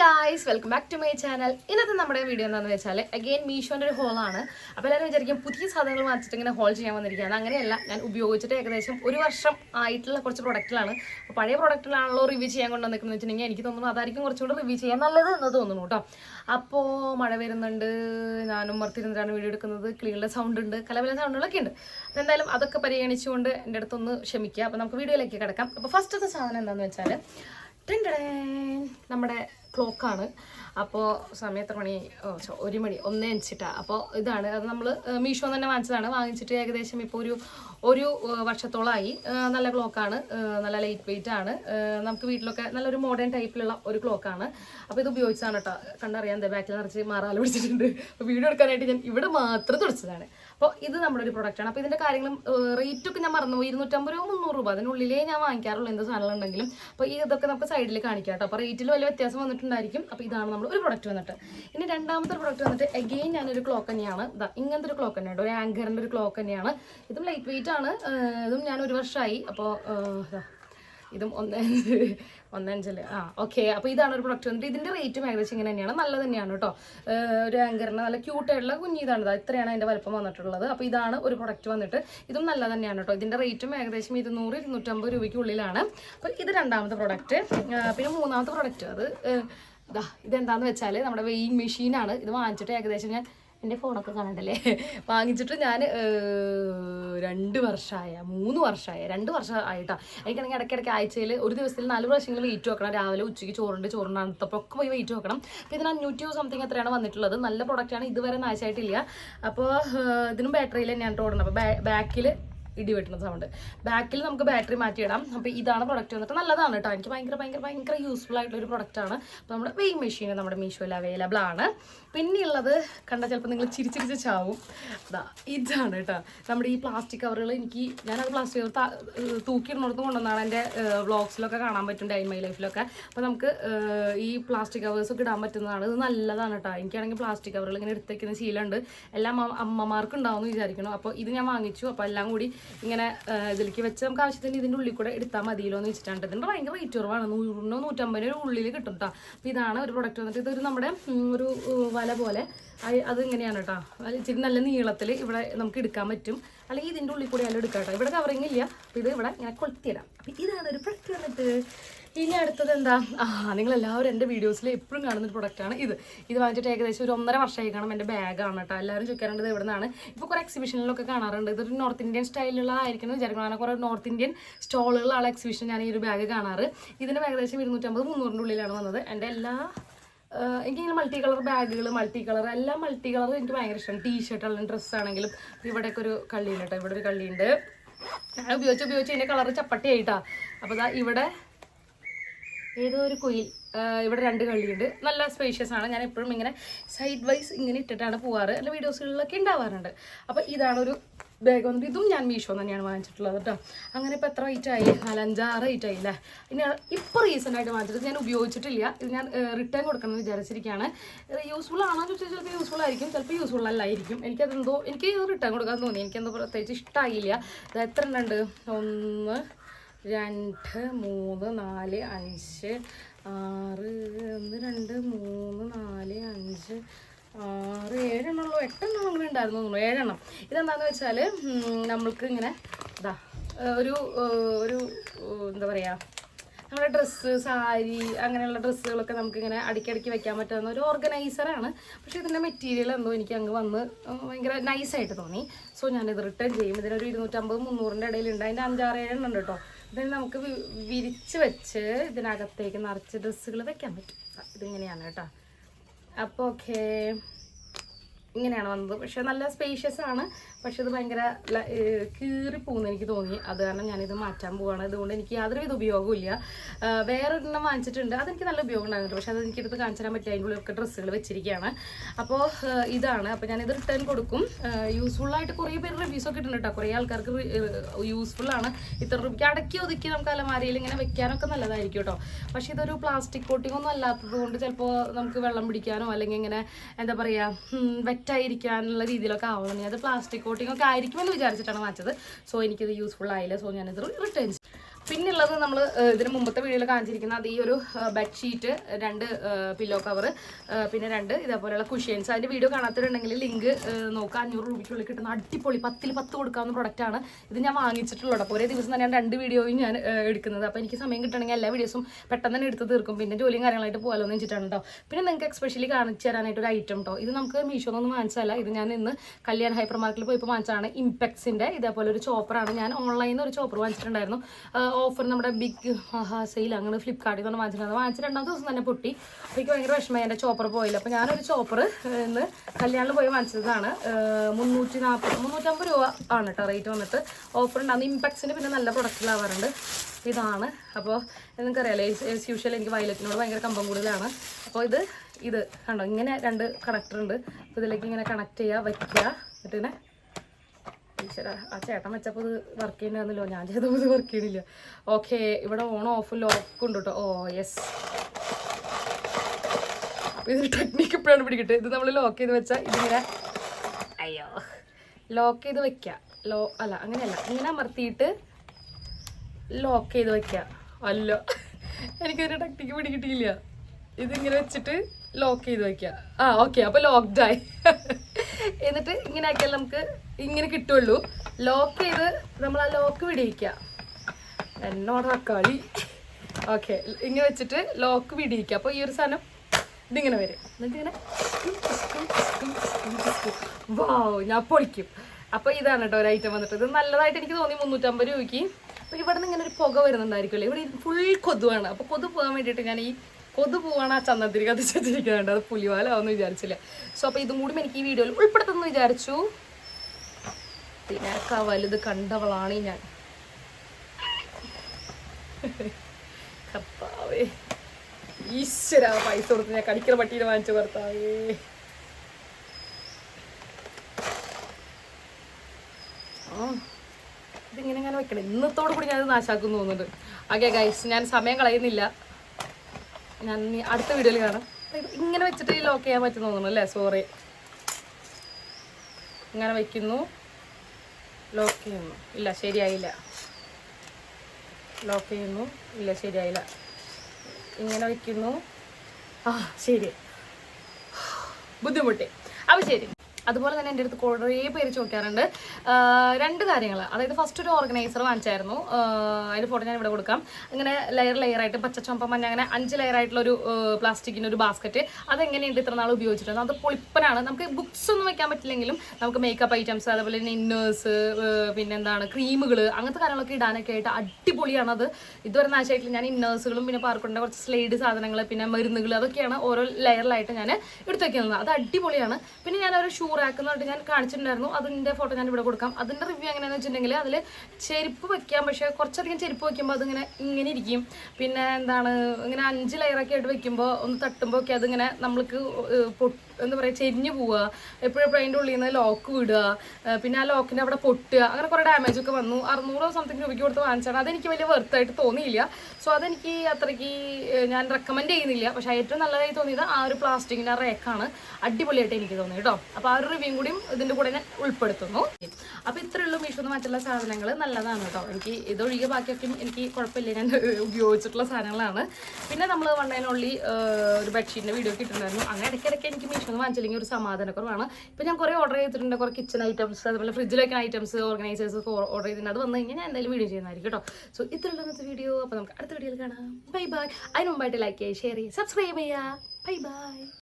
Guys welcome back to my channel ഇന്നത്തെ നമ്മുടെ video എന്താണെന്ന് വെച്ചാൽ അഗെയിൻ മീഷോന്റെ ഒരു ഹോളാണ് അപ്പോൾ എല്ലാവരും വിചാരിക്കും പുതിയ സാധനങ്ങൾ വാങ്ങിച്ചിട്ട് ഇങ്ങനെ ഹോൾ ചെയ്യാൻ വന്നിരിക്കുകയാണ്. അങ്ങനെയല്ല ഞാൻ ഉപയോഗിച്ചിട്ട് ഏകദേശം ഒരു വർഷം ആയിട്ടുള്ള കുറച്ച് പ്രൊഡക്റ്റിലാണ് അപ്പോൾ പഴയ പ്രൊഡക്റ്റിലാണല്ലോ റിവ്യൂ ചെയ്യാൻ കൊണ്ടുവന്നിരിക്കുന്നത് വെച്ചിട്ടുണ്ടെങ്കിൽ എനിക്ക് തോന്നുന്നു അതായിരിക്കും കുറച്ചുകൂടി റിവ്യൂ ചെയ്യാൻ നല്ലത് എന്ന് തോന്നുന്നു കേട്ടോ. അപ്പോൾ മഴ വരുന്നുണ്ട് ഞാനും മർത്തിരുന്നിട്ടാണ് വീഡിയോ എടുക്കുന്നത്. ക്ലീനുള്ള സൗണ്ട് ഉണ്ട് കലപല സൗണ്ടുകളൊക്കെ ഉണ്ട്. അപ്പോൾ എന്തായാലും അതൊക്കെ പരിഗണിച്ചുകൊണ്ട് എന്റെ അടുത്തൊന്ന് ക്ഷമിക്കുക അപ്പോൾ നമുക്ക് വീഡിയോയിലേക്ക് കിടക്കാം. അപ്പോൾ ഫസ്റ്റത്തെ സാധനം എന്താണെന്ന് വെച്ചാൽ. നമ്മുടെ ക്ലോക്കാണ്. അപ്പോൾ സമയം എത്ര മണി ഒരു മണി ഒന്നേ അഞ്ചിട്ടാണ് അപ്പോൾ ഇതാണ് അത് നമ്മൾ മീഷോ തന്നെ വാങ്ങിച്ചതാണ്. വാങ്ങിച്ചിട്ട് ഏകദേശം ഇപ്പോൾ ഒരു ഒരു വർഷത്തോളമായി നല്ല ക്ലോക്കാണ് നല്ല ലൈറ്റ് വെയിറ്റ് ആണ്. നമുക്ക് വീട്ടിലൊക്കെ നല്ലൊരു മോഡേൺ ടൈപ്പിലുള്ള ഒരു ക്ലോക്കാണ്. അപ്പോൾ ഇത് ഉപയോഗിച്ചതാണ് കേട്ടോ കണ്ടറിയാം എന്താ ബാക്കിൽ നിറച്ച് മാറാൽ പിടിച്ചിട്ടുണ്ട്. അപ്പോൾ വീഡിയോ എടുക്കാനായിട്ട് ഞാൻ ഇവിടെ മാത്രം തുടച്ചതാണ്. അപ്പോൾ ഇത് നമ്മുടെ ഒരു പ്രൊഡക്റ്റാണ് അപ്പോൾ ഇതിന്റെ കാര്യങ്ങളും റേറ്റൊക്കെ ഞാൻ മറന്നുപോയി. ഇരുന്നൂറ്റമ്പത് രൂപ മുന്നൂറ് രൂപ. അതിനുള്ളിലേ ഞാൻ വാങ്ങിക്കാറുള്ളൂ എന്ത് സാധനങ്ങളുണ്ടെങ്കിലും. അപ്പോൾ ഈ ഇതൊക്കെ നമുക്ക് സൈഡിൽ കാണിക്കാം കേട്ടോ അപ്പോൾ റേറ്റിൽ വലിയ വ്യത്യാസം വന്നിട്ടുണ്ടായിരിക്കും. അപ്പോൾ ഇതാണ് നമ്മൾ ഒരു പ്രൊഡക്റ്റ് വന്നിട്ട്. ഇനി രണ്ടാമത്തെ പ്രൊഡക്റ്റ് വന്നിട്ട് എഗെയിൻ ഞാനൊരു ക്ലോക്ക് തന്നെയാണ്. ഇതാ ഇങ്ങനത്തെ ഒരു ക്ലോക്ക് തന്നെയാണ് ഒരു ആങ്കറിന്റെ ഒരു ക്ലോക്ക് തന്നെയാണ്. ഇതും ലൈറ്റ് വെയിറ്റ് ആണ്. ഇതും ഞാൻ ഒരു വർഷമായി അപ്പോൾ ഇതും ഒന്നഞ്ച് ഒന്നഞ്ചൽ ആ ഓക്കെ അപ്പോൾ ഇതാണ് ഒരു പ്രൊഡക്റ്റ് വന്നിട്ട് ഇതിന്റെ റേറ്റും ഏകദേശം ഇങ്ങനെ തന്നെയാണ്. നല്ല തന്നെയാണ് കേട്ടോ. ഒരു ആങ്കറിന് നല്ല ക്യൂട്ടായിട്ടുള്ള കുഞ്ഞിതാണ് ഇതാ ഇത്രയാണ് അതിന്റെ വലുപ്പം വന്നിട്ടുള്ളത്. അപ്പോൾ ഇതാണ് ഒരു പ്രൊഡക്റ്റ് വന്നിട്ട് ഇതും നല്ല തന്നെയാണ് കേട്ടോ. ഇതിന്റെ റേറ്റും ഏകദേശം ഇരുന്നൂറ് ഇരുന്നൂറ്റമ്പത് രൂപയ്ക്കുള്ളിലാണ്. അപ്പോൾ ഇത് രണ്ടാമത്തെ പ്രൊഡക്റ്റ് പിന്നെ മൂന്നാമത്തെ പ്രൊഡക്റ്റ് അത് ഇതാ ഇതെന്താന്ന് വെച്ചാൽ നമ്മുടെ വെയിങ് മെഷീനാണ് ഇത് വാങ്ങിച്ചിട്ട് ഏകദേശം ഞാൻ എന്റെ ഫോണൊക്കെ കാണണ്ടല്ലേ? വാങ്ങിച്ചിട്ട് ഞാൻ രണ്ട് വർഷമായ മൂന്ന് വർഷമായ രണ്ട് വർഷം ആയിട്ടാ. എനിക്കാണെങ്കിൽ ഇടയ്ക്കിടയ്ക്ക് ആഴ്ചയിൽ ഒരു ദിവസത്തിൽ നാല് പ്രാവശ്യങ്ങൾ വെയിറ്റ് വെക്കണം. രാവിലെ ഉച്ചയ്ക്ക് ചോറുണ്ട് ചോറുണ്ട് അടുത്തപ്പോൾ ഒക്കെ പോയി വെയിറ്റ് വെക്കണം. അപ്പോൾ ഇതിന് അഞ്ഞൂറ്റി സംതിങ് എത്രയാണ് വന്നിട്ടുള്ളത്. നല്ല പ്രൊഡക്റ്റാണ് ഇതുവരെ നാശമായിട്ടില്ല അപ്പോൾ ഇതിനും ബാറ്ററിയിൽ തന്നെയാണ് ഓടുന്നത്. അപ്പോൾ ബാക്കിൽ ഇടി വെട്ടുന്ന സൗണ്ട് ബാക്കിൽ നമുക്ക് ബാറ്ററി മാറ്റിയിടാം. അപ്പോൾ ഇതാണ് പ്രൊഡക്റ്റ് വന്നിട്ട് നല്ലതാണ് കേട്ടോ എനിക്ക് ഭയങ്കര ഭയങ്കര ഭയങ്കര യൂസ്ഫുൾ ആയിട്ടുള്ള ഒരു പ്രൊഡക്റ്റ് ആണ്. അപ്പോൾ നമ്മുടെ വെയിങ് മെഷീൻ നമ്മുടെ മീഷോയിൽ അവൈലബിൾ ആണ്. പിന്നെയുള്ളത് കണ്ടാൽ ചിലപ്പോൾ നിങ്ങൾ ചിരിച്ചിരിച്ച് ചാവും. അതാ ഇതാണ് കേട്ടോ നമ്മുടെ ഈ പ്ലാസ്റ്റിക് കവറുകൾ എനിക്ക് ഞാനത് പ്ലാസ്റ്റിക് കവർ തൂക്കിയിടുന്നിടത്ത് കൊണ്ടുവന്നാണ് എന്റെ വ്ളോഗ്സിലൊക്കെ കാണാൻ പറ്റും ഡൈ മൈ ലൈഫിലൊക്കെ അപ്പോൾ നമുക്ക് ഈ പ്ലാസ്റ്റിക് കവേഴ്സ് ഒക്കെ ഇടാൻ പറ്റുന്നതാണ്. ഇത് നല്ലതാണ് കേട്ടോ എനിക്കാണെങ്കിൽ പ്ലാസ്റ്റിക് കവറുകൾ ഇങ്ങനെ എടുത്തേക്കുന്ന ശീലമുണ്ട്. എല്ലാം അമ്മമാർക്കും ഉണ്ടാവുമെന്ന് വിചാരിക്കണം അപ്പോൾ ഇത് ഞാൻ വാങ്ങിച്ചു. അപ്പോൾ എല്ലാം കൂടി ഇങ്ങനെ ഇതിലേക്ക് വെച്ച് നമുക്ക് ആവശ്യത്തിന് ഇതിന്റെ ഉള്ളിൽ കൂടെ എടുത്താൽ മതിയല്ലോ എന്ന് വെച്ചിട്ടുണ്ട് ഇതിന്റെ ഭയങ്കര റേറ്റ് കുറവാണ്. നൂറിനോ നൂറ്റമ്പതിനോ ഉള്ളിൽ കിട്ടും കേട്ടോ അപ്പോൾ ഇതാണ് ഒരു പ്രൊഡക്റ്റ് വന്നിട്ട് ഇതൊരു നമ്മുടെ ഒരു വല പോലെ. അത് ഇങ്ങനെയാണ് കേട്ടോ ഇച്ചിരി നല്ല നീളത്തിൽ ഇവിടെ നമുക്ക് എടുക്കാൻ പറ്റും. അല്ലെങ്കിൽ ഇതിന്റെ ഉള്ളിൽ കൂടെ ആയാലും എടുക്കാം കേട്ടോ ഇവിടെ കവറിങ് ഇല്ല. അപ്പോൾ ഇത് ഇവിടെ ഇങ്ങനെ കൊളുത്തിയിടാം. അപ്പോൾ ഇതാണ് ഒരു പ്രൊഡക്റ്റ് വന്നിട്ട്. ഇനി അടുത്തത് എന്താ? ആ നിങ്ങൾ എല്ലാവരും എന്റെ വീഡിയോസിൽ എപ്പോഴും കാണുന്ന ഒരു പ്രൊഡക്റ്റാണ് ഇത്. ഇത് വാങ്ങിച്ചിട്ട് ഏകദേശം ഒരു ഒന്നര വർഷമായി കാണും എന്റെ ബാഗാണ് കേട്ടോ. എല്ലാവരും ചോദിക്കാറുണ്ട് ഇവിടെ നിന്നാണ് ഇപ്പോൾ കുറേ എക്സിബിഷനിലൊക്കെ കാണാറുണ്ട്. ഇതൊരു നോർത്ത് ഇന്ത്യൻ സ്റ്റൈലുള്ളതായിരിക്കും എന്ന് വിചാരിക്കണം കുറേ നോർത്ത് ഇന്ത്യൻ സ്റ്റോളുകളാണ് എക്സിബിഷൻ ഞാൻ ഈ ഒരു ബാഗ് കാണാറ്. ഇതിന് ഏകദേശം ഇരുന്നൂറ്റമ്പത് മുന്നൂറിന്റെ ഉള്ളിലാണ് വന്നത്. എന്റെ എല്ലാ എനിക്കിങ്ങനെ മൾട്ടി കളർ ബാഗുകൾ മൾട്ടി കളർ എല്ലാം മൾട്ടി കളർ എനിക്ക് ഭയങ്കര ഇഷ്ടമാണ് ടീഷർട്ട് അല്ലെങ്കിൽ ഡ്രസ്സ് ആണെങ്കിലും. ഇവിടെയൊക്കെ ഒരു കള്ളിയുണ്ട് കേട്ടോ. ഇവിടെ ഒരു കള്ളിയുണ്ട്. ഞാൻ ഉപയോഗിച്ച് ഉപയോഗിച്ച് ഇതിന്റെ കളർ ചപ്പട്ടി ആയിട്ടാ. അപ്പോൾ ദാ ഇവിടെ ഏതോ ഒരു കുയിൽ ഇവിടെ രണ്ട് കള്ളിയുണ്ട്. നല്ല സ്പേഷ്യസ് ആണ്. ഞാൻ എപ്പോഴും ഇങ്ങനെ സൈഡ് വൈസ് ഇങ്ങനെ ഇട്ടിട്ടാണ് പോവാറ്. അല്ല വീഡിയോസുകളിലൊക്കെ ഉണ്ടാവാറുണ്ട്. അപ്പോൾ ഇതാണ് ഒരു ബാഗ് വന്നിട്ട് ഇതും ഞാൻ മീഷോ തന്നെയാണ് വാങ്ങിച്ചിട്ടുള്ളത് കേട്ടോ അങ്ങനെ ഇപ്പോൾ എത്ര റേറ്റ് ആയി? നാലഞ്ചാറ് റേറ്റ് ആയില്ല ഇനി ഇപ്പോൾ റീസെന്റ് ആയിട്ട് വാങ്ങിച്ചിട്ട് ഞാൻ ഉപയോഗിച്ചിട്ടില്ല. ഇത് ഞാൻ റിട്ടേൺ കൊടുക്കണമെന്ന് വിചാരിച്ചിരിക്കുകയാണ് യൂസ്ഫുൾ ആണോ എന്ന് ചോദിച്ചാൽ ചിലപ്പോൾ യൂസ്ഫുൾ ആയിരിക്കും. ചിലപ്പോൾ യൂസ്ഫുൾ അല്ലായിരിക്കും. എനിക്കതെന്തോ എനിക്ക് റിട്ടേൺ കൊടുക്കാൻ തോന്നി. എനിക്കെന്തോ പ്രത്യേകിച്ച് ഇഷ്ടമായില്ല ഇത് എത്ര ഉണ്ട്? ഒന്ന് രണ്ട് മൂന്ന് നാല് അഞ്ച് ആറ് ഒന്ന് രണ്ട് മൂന്ന് നാല് അഞ്ച് ആറ് ഏഴെണ്ണമുള്ളൂ എട്ടെണ്ണം അങ്ങനെ ഉണ്ടായിരുന്നു തോന്നുന്നു. ഏഴെണ്ണം. ഇതെന്താണെന്ന് വെച്ചാൽ നമ്മൾക്ക് ഇങ്ങനെ ഇതാ ഒരു ഒരു എന്താ പറയുക നമ്മുടെ ഡ്രസ്സ് സാരി അങ്ങനെയുള്ള ഡ്രസ്സുകളൊക്കെ നമുക്കിങ്ങനെ അടിക്കടിക്ക് വെക്കാൻ പറ്റുന്ന ഒരു ഓർഗനൈസറാണ് പക്ഷേ ഇതിന്റെ മെറ്റീരിയൽ എന്തോ എനിക്ക് അങ്ങ് വന്ന് ഭയങ്കര നൈസായിട്ട് തോന്നി. സോ ഞാനിത് റിട്ടേൺ ചെയ്യും. ഇതിനൊരു ഇരുന്നൂറ്റമ്പത് മുന്നൂറിന്റെ ഇടയിലുണ്ട്. അതിന്റെ അഞ്ചാറ് ഏഴെണ്ണം ഉണ്ട് കേട്ടോ. ഇതിന് നമുക്ക് വിരിച്ച് വെച്ച് ഇതിനകത്തേക്ക് നിറച്ച് ഡ്രസ്സുകൾ വെക്കാൻ പറ്റും. ഇതിങ്ങനെയാണ് കേട്ടോ. അപ്പോൾ ഓക്കേ ഇങ്ങനെയാണ് വന്നത്. പക്ഷെ നല്ല സ്പേഷ്യസ് ആണ്. പക്ഷെ ഇത് ഭയങ്കര കീറിപ്പോകുന്നു എനിക്ക് തോന്നി. അത് കാരണം ഞാനിത് മാറ്റാൻ പോവാണ്. അതുകൊണ്ട് എനിക്ക് യാതൊരു വിധ ഉപയോഗമില്ല വേറെ വേറൊരെണ്ണം വാങ്ങിച്ചിട്ടുണ്ട്. അതെനിക്ക് നല്ല ഉപയോഗം ഉണ്ടായിരുന്നു പക്ഷെ അത് എനിക്കെടുത്ത് കാണിച്ചു തരാൻ പറ്റില്ല. അതിന്റെ ഉള്ളിലൊക്കെ ഡ്രസ്സുകൾ വെച്ചിരിക്കുകയാണ്. അപ്പോൾ ഇതാണ്. അപ്പോൾ ഞാനിത് റിട്ടേൺ കൊടുക്കും. യൂസ്ഫുള്ളായിട്ട് കുറേ പേര് റിവ്യൂസ് ഒക്കെ ഇട്ടുണ്ട് കേട്ടോ കുറേ ആൾക്കാർക്ക് യൂസ്ഫുൾ ആണ്. ഇത്ര രൂപയ്ക്ക് അടക്കി ഒതുക്കി നമുക്ക് അലമാരിയിൽ ഇങ്ങനെ വെക്കാനൊക്കെ നല്ലതായിരിക്കും കേട്ടോ പക്ഷെ ഇതൊരു പ്ലാസ്റ്റിക് കോട്ടിംഗ് ഒന്നും അല്ലാത്തത് കൊണ്ട് ചിലപ്പോൾ നമുക്ക് വെള്ളം പിടിക്കാനോ അല്ലെങ്കിൽ ഇങ്ങനെ എന്താ പറയുക വെറ്റായിരിക്കാനുള്ള രീതിയിലൊക്കെ ആവണം അത് പ്ലാസ്റ്റിക് കോട്ടിംഗ് ഒക്കെ ആയിരിക്കുമെന്ന് വിചാരിച്ചിട്ടാണ് വാങ്ങിച്ചത്. സോ എനിക്കിത് യൂസ്ഫുൾ ആയില്ല. സോ ഞാനിത് റിട്ടേൺ പിന്നുള്ളത് നമ്മൾ ഇതിന് മുമ്പത്തെ വീഡിയോയിൽ കാണിച്ചിരിക്കുന്ന അത് ഈ ഒരു ബെഡ്ഷീറ്റ് രണ്ട് പില്ലോ കവർ പിന്നെ രണ്ട് ഇതേപോലെയുള്ള കുഷ്യൻസ് അതിന്റെ വീഡിയോ കാണാത്തിട്ടുണ്ടെങ്കിൽ ലിങ്ക് നോക്കുക അഞ്ഞൂറ് രൂപയ്ക്കുള്ളിൽ കിട്ടുന്ന അടിപൊളി പത്തിൽ പത്ത് കൊടുക്കാവുന്ന പ്രൊഡക്റ്റാണ് ഇത് ഞാൻ വാങ്ങിച്ചിട്ടുള്ളത് അപ്പോൾ ഒരേ ദിവസം തന്നെയാണ് രണ്ട് വീഡിയോയും ഞാൻ എടുക്കുന്നത്. അപ്പോൾ എനിക്ക് സമയം കിട്ടണമെങ്കിൽ എല്ലാ വീഡിയോസും പെട്ടെന്ന് തന്നെ എടുത്ത് തീർക്കും. പിന്നെ ജോലിയും കാര്യങ്ങളായിട്ട് പോകാലോ എന്ന് വെച്ചിട്ടാണ് പിന്നെ നിങ്ങൾക്ക് എക്സ്പെഷ്യലി കാണിച്ചു തരാനായിട്ട് ഒരു ഐറ്റം കേട്ടോ ഇത് നമുക്ക് മീഷോന്നൊന്നും വാങ്ങിച്ചതല്ല. ഇത് ഞാൻ ഇന്ന് കല്യാൺ ഹൈപ്പർ മാർക്കറ്റിൽ പോയപ്പോൾ വാങ്ങിച്ചതാണ് ഇമ്പെക്സിന്റെ ഇതേപോലെ ഒരു ചോപ്പറാണ് ഞാൻ ഓൺലൈനിൽ നിന്ന് ഒരു ചോപ്പർ വാങ്ങിച്ചിട്ടുണ്ടായിരുന്നു. ഓഫർ നമ്മുടെ ബിഗ് സെയിൽ അങ്ങനെ ഫ്ലിപ്കാർട്ടിൽ നിന്ന് വാങ്ങിച്ചിട്ടുണ്ടായിരുന്നു വാങ്ങിച്ച രണ്ടാമത്തെ ദിവസം തന്നെ പൊട്ടി. എനിക്ക് ഭയങ്കര വിഷമമായി. എന്റെ ചോപ്പർ പോയില്ല. അപ്പോൾ ഞാനൊരു ചോപ്പർ ഇന്ന് കല്യാണിൽ പോയി വാങ്ങിച്ചതാണ്. മുന്നൂറ്റി നാൽപ്പത് മുന്നൂറ്റമ്പത് രൂപ ആണ് കേട്ടോ റേറ്റ് വന്നിട്ട് ഓഫർ ഉണ്ടാകുന്ന ഇമ്പാക്സിന് പിന്നെ നല്ല പ്രൊഡക്റ്റിലാവാറുണ്ട് ഇതാണ്. അപ്പോൾ നിങ്ങൾക്കറിയാലേ യൂഷ്വൽ എനിക്ക് വയലറ്റിനോട് ഭയങ്കര കമ്പം കൂടുതലാണ്. അപ്പോൾ ഇത് ഇത് കണ്ടോ? ഇങ്ങനെ രണ്ട് കണക്ടർ ഉണ്ട്. അപ്പോൾ ഇതിലേക്ക് ഇങ്ങനെ കണക്ട് ചെയ്യുക വയ്ക്കുക എന്നിട്ട് ഈശ്വര ആ ചേട്ടൻ വെച്ചപ്പോൾ വർക്ക് ചെയ്യുന്നില്ലല്ലോ ഞാൻ ചെയ്തപ്പോൾ ഇത് വർക്ക് ചെയ്യണില്ല ഓക്കെ ഇവിടെ ഓൺ ഓഫ് ലോക്ക് ഉണ്ട് കേട്ടോ ഓ യെസ് അപ്പോൾ ഇത് ടെക്നിക്ക് ഇപ്പോഴാണ് പിടിക്കട്ടെ ഇത് നമ്മൾ ലോക്ക് ചെയ്ത് വെച്ചാൽ ഇതിങ്ങനെ അയ്യോ. ലോക്ക് ചെയ്ത് വെക്കുക ലോ അല്ല അങ്ങനെയല്ല. ഇങ്ങനെ അമർത്തിയിട്ട് ലോക്ക് ചെയ്ത് വെക്കുക അല്ല. എനിക്കൊരു ടെക്നിക്ക് പിടികിട്ടിയില്ല. ഇതിങ്ങനെ വെച്ചിട്ട് ലോക്ക് ചെയ്ത് വെക്കുക ആ ഓക്കെ അപ്പോൾ ലോക്ക്ഡായി എന്നിട്ട് ഇങ്ങനെ ആക്കിയാൽ നമുക്ക് ഇങ്ങനെ കിട്ടുള്ളൂ. ലോക്ക് ചെയ്ത് നമ്മൾ ആ ലോക്ക് പിടിയിക്കുക എന്നോടാ കളി. ഓക്കെ ഇങ്ങനെ വെച്ചിട്ട് ലോക്ക് പിടിയിക്കുക അപ്പോൾ ഈ ഒരു സാധനം ഇതിങ്ങനെ വരും. എന്നിട്ട് ഇങ്ങനെ വാവ് ഞാൻ പൊളിക്കും. അപ്പോൾ ഇതാണ് കേട്ടോ ഒരു ഐറ്റം വന്നിട്ട്. ഇത് നല്ലതായിട്ട് എനിക്ക് തോന്നി മുന്നൂറ്റമ്പത് രൂപയ്ക്ക്. അപ്പോൾ ഇവിടെ നിന്ന് ഇങ്ങനെ ഒരു പുക വരുന്നുണ്ടായിരിക്കുമല്ലോ? ഇവിടെ ഫുൾ കൊതുവാണ്. അപ്പോൾ കൊതു പോകാൻ വേണ്ടിയിട്ട് ഞാൻ ഈ കൊതു പോവാണ് ആ ചന്ദനത്തിരി കത്തിച്ച് വെച്ചിരിക്കുന്നുണ്ട് അത് പുലിവാലാവെന്ന് വിചാരിച്ചില്ല. സോ അപ്പോൾ ഇതും കൂടി എനിക്ക് ഈ വീഡിയോയിൽ ഉൾപ്പെടുത്തുമെന്ന് വിചാരിച്ചു. ഇതിനേക്കാ വലുത് കണ്ടവളാണ് ഞാൻ. കർത്താവേ. ഈശ്വര പൈസ കൊടുത്ത് ഞാൻ കളിക്കുന്ന പട്ടീനെ വാങ്ങിച്ചു കർത്താവേ. ആ ഇതിങ്ങനെ ഇങ്ങനെ വെക്കണം. ഇന്നത്തോടു കൂടി ഞാനത് നാശാക്കുന്നു തോന്നുന്നുണ്ട്. ഓക്കെ ഗൈസ് ഞാൻ സമയം കളയുന്നില്ല. ഞാൻ അടുത്ത വീഡിയോയിൽ കാണാം. ഇങ്ങനെ വെച്ചിട്ട് ഈ ലോക്ക് ചെയ്യാൻ പറ്റുന്ന തോന്നുന്നു അല്ലേ? സോറി ഇങ്ങനെ വെക്കുന്നു. ലോക്ക് ചെയ്യുന്നു. ഇല്ല ശരിയായില്ല. ലോക്ക് ചെയ്യുന്നു. ഇല്ല ശരിയായില്ല. ഇങ്ങനെ വെക്കുന്നു. ആ ശരി. ബുദ്ധിമുട്ടി. അപ്പോൾ ശരി. അതുപോലെ തന്നെ എന്റെ അടുത്ത് കുറേ പേര് ചോദിക്കാറുണ്ട്. രണ്ട് കാര്യങ്ങൾ. അതായത് ഫസ്റ്റ് ഒരു ഓർഗനൈസർ വാങ്ങിച്ചായിരുന്നു. അതിന്റെ ഫോട്ടോ ഞാൻ ഇവിടെ കൊടുക്കാം. ഇങ്ങനെ ലെയർ ലെയർ ആയിട്ട് പച്ച മഞ്ഞ അങ്ങനെ അഞ്ച് ലെയർ ആയിട്ടുള്ള ഒരു പ്ലാസ്റ്റിക്കിന്റെ ഒരു ബാസ്ക്കറ്റ് അതെങ്ങനെയുണ്ട് ഇത്ര നാൾ ഉപയോഗിച്ചിട്ടുണ്ട് അത് പൊളിപ്പനാണ്. നമുക്ക് ബുക്സ് ഒന്നും വെക്കാൻ പറ്റില്ലെങ്കിലും നമുക്ക് മേക്കപ്പ് ഐറ്റംസ് അതേപോലെ തന്നെ ഇന്നേഴ്സ് പിന്നെ എന്താണ് ക്രീമുകൾ അങ്ങനത്തെ കാര്യങ്ങളൊക്കെ ഇടാനൊക്കെ ആയിട്ട് അടിപൊളിയാണ് അത്. ഇതുവരെ നാശമായിട്ടില്ല. ഞാൻ ഇന്നേഴ്സുകളും പിന്നെ പാർക്കുണ്ട് കുറച്ച് സ്ലൈഡ് സാധനങ്ങൾ പിന്നെ മരുന്നുകൾ അതൊക്കെയാണ് ഓരോ ലെയറിലായിട്ട് ഞാൻ എടുത്തു വയ്ക്കുന്നത് അത് അടിപൊളിയാണ്. പിന്നെ ഞാൻ ഒരു ഷൂ റാക്ക് ഞാൻ കാണിച്ചിട്ടുണ്ടായിരുന്നു. അതിന്റെ ഫോട്ടോ ഞാൻ ഇവിടെ കൊടുക്കാം. അതിന്റെ റിവ്യൂ എങ്ങനെയാണെന്ന് വെച്ചിട്ടുണ്ടെങ്കിൽ അതിൽ ചെരുപ്പ് വെക്കാം. പക്ഷേ കുറച്ചധികം ചെരുപ്പ് വെക്കുമ്പോൾ അതിങ്ങനെ ഇങ്ങനെ ഇരിക്കും. പിന്നെ എന്താണ് ഇങ്ങനെ അഞ്ച് ലെയറൊക്കെ ആയിട്ട് വെക്കുമ്പോൾ ഒന്ന് തട്ടുമ്പോൾ ഒക്കെ അതിങ്ങനെ നമ്മൾക്ക് പൊട്ട് എന്താ പറയുക ചെരിഞ്ഞു പോവുക എപ്പോഴും അതിന്റെ ഉള്ളിൽ നിന്ന് ലോക്ക് വിടുക. പിന്നെ ആ ലോക്കിന്റെ അവിടെ പൊട്ടുക. അങ്ങനെ കുറേ ഡാമേജ് ഒക്കെ വന്നു. അറുന്നൂറോ സംതിങ് രൂപയ്ക്ക് കൊടുത്ത് വാങ്ങിച്ചാണ് അതെനിക്ക് വലിയ വെർത്തായിട്ട് തോന്നിയില്ല. സോ അതെനിക്ക് അത്രയ്ക്ക് ഞാൻ റെക്കമെൻഡ് ചെയ്യുന്നില്ല. പക്ഷേ ഏറ്റവും നല്ലതായി തോന്നിയത് ആ ഒരു പ്ലാസ്റ്റിക്കിന്റെ റേക്കാണ് അടിപൊളിയായിട്ട് എനിക്ക് തോന്നി കേട്ടോ. അപ്പോൾ ആ ഒരു റിവ്യൂ കൂടിയും ഇതിന്റെ കൂടെ ഞാൻ ഉൾപ്പെടുത്തുന്നു. അപ്പോൾ ഇത്രയുള്ളൂ മീഷോന്ന് മറ്റുള്ള സാധനങ്ങൾ നല്ലതാണ് കേട്ടോ. എനിക്ക് ഇതൊഴികെ ബാക്കിയൊക്കെ എനിക്ക് കുഴപ്പമില്ല. ഞാൻ ഉപയോഗിച്ചിട്ടുള്ള സാധനങ്ങളാണ്. പിന്നെ നമ്മൾ വൺ ഓൺലി ഒരു ബെഡ്ഷീറ്റിന്റെ വീഡിയോ കിട്ടുന്നുണ്ടായിരുന്നു അങ്ങനെ ഇടയ്ക്കിടയ്ക്ക് എനിക്ക് മീഷോന്ന് വാങ്ങിച്ചില്ലെങ്കിൽ ഒരു സമാധാനക്കുറവാണ്. ഇപ്പം ഞാൻ കുറേ ഓർഡർ ചെയ്തിട്ടുണ്ട്. കുറേ കിച്ചൺ ഐറ്റംസ് അതുപോലെ ഫ്രിഡ്ജിൽ വെക്കുന്ന ഐറ്റംസ് ഓർഗനൈസേഴ്സ് ഓർഡർ ചെയ്തിട്ടുണ്ട്. അത് വന്നു കഴിഞ്ഞാൽ ഞാൻ എന്തായാലും വീഡിയോ ചെയ്യുന്നതായിരിക്കും കേട്ടോ. സോ ഇത്രയുള്ള ഇന്നത്തെ വീഡിയോ അപ്പോൾ നമുക്ക് അടുത്ത വീഡിയോയിൽ കാണാം. ബൈ ബൈ അതിന് മുമ്പായിട്ട് ലൈക്ക് ചെയ്യുക ഷെയർ ചെയ്യുക സബ്സ്ക്രൈബ് ചെയ്യുക. Bye bye